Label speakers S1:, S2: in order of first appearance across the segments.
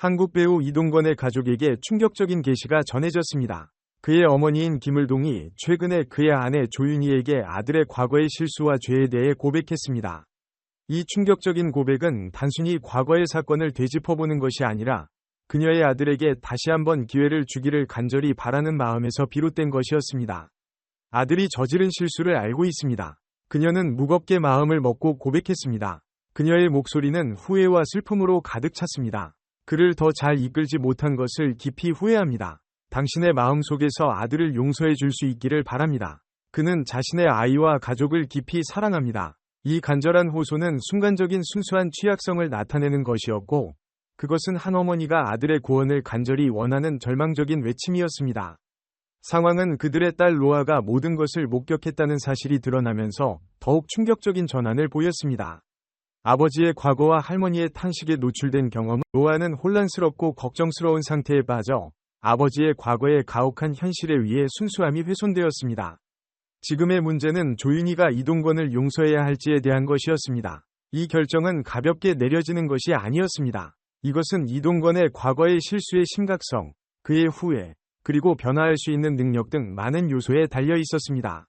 S1: 한국 배우 이동건의 가족에게 충격적인 계시가 전해졌습니다. 그의 어머니인 김을동이 최근에 그의 아내 조윤희에게 아들의 과거의 실수와 죄에 대해 고백했습니다. 이 충격적인 고백은 단순히 과거의 사건을 되짚어보는 것이 아니라 그녀의 아들에게 다시 한번 기회를 주기를 간절히 바라는 마음에서 비롯된 것이었습니다. 아들이 저지른 실수를 알고 있습니다. 그녀는 무겁게 마음을 먹고 고백했습니다. 그녀의 목소리는 후회와 슬픔으로 가득 찼습니다. 그를 더 잘 이끌지 못한 것을 깊이 후회합니다. 당신의 마음 속에서 아들을 용서해 줄 수 있기를 바랍니다. 그는 자신의 아이와 가족을 깊이 사랑합니다. 이 간절한 호소는 순간적인 순수한 취약성을 나타내는 것이었고, 그것은 한 어머니가 아들의 구원을 간절히 원하는 절망적인 외침이었습니다. 상황은 그들의 딸 로아가 모든 것을 목격했다는 사실이 드러나면서 더욱 충격적인 전환을 보였습니다. 아버지의 과거와 할머니의 탄식에 노출된 경험, 로아는 혼란스럽고 걱정스러운 상태에 빠져 아버지의 과거의 가혹한 현실에 의해 순수함이 훼손되었습니다. 지금의 문제는 조윤희가 이동건을 용서해야 할지에 대한 것이었습니다. 이 결정은 가볍게 내려지는 것이 아니었습니다. 이것은 이동건의 과거의 실수의 심각성, 그의 후회, 그리고 변화할 수 있는 능력 등 많은 요소에 달려 있었습니다.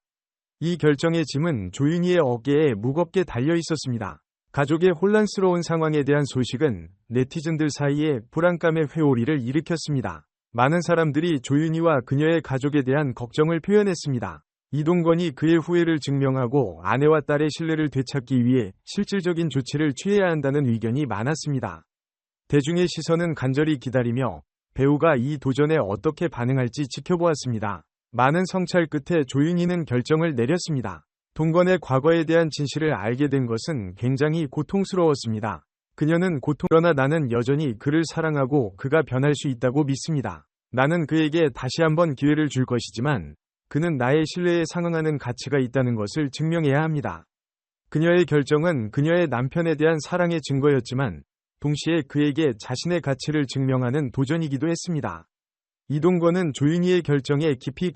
S1: 이 결정의 짐은 조윤희의 어깨에 무겁게 달려 있었습니다. 가족의 혼란스러운 상황에 대한 소식은 네티즌들 사이에 불안감의 회오리를 일으켰습니다. 많은 사람들이 조윤희와 그녀의 가족에 대한 걱정을 표현했습니다. 이동건이 그의 후회를 증명하고 아내와 딸의 신뢰를 되찾기 위해 실질적인 조치를 취해야 한다는 의견이 많았습니다. 대중의 시선은 간절히 기다리며 배우가 이 도전에 어떻게 반응할지 지켜보았습니다. 많은 성찰 끝에 조윤희는 결정을 내렸습니다. 동건의 과거에 대한 진실을 알게 된 것은 굉장히 고통스러웠습니다. 그녀는 고통, 그러나 나는 여전히 그를 사랑하고 그가 변할 수 있다고 믿습니다. 나는 그에게 다시 한번 기회를 줄 것이지만 그는 나의 신뢰에 상응하는 가치가 있다는 것을 증명해야 합니다. 그녀의 결정은 그녀의 남편에 대한 사랑의 증거였지만 동시에 그에게 자신의 가치를 증명하는 도전이기도 했습니다. 이동건은 조윤희의 결정에 깊이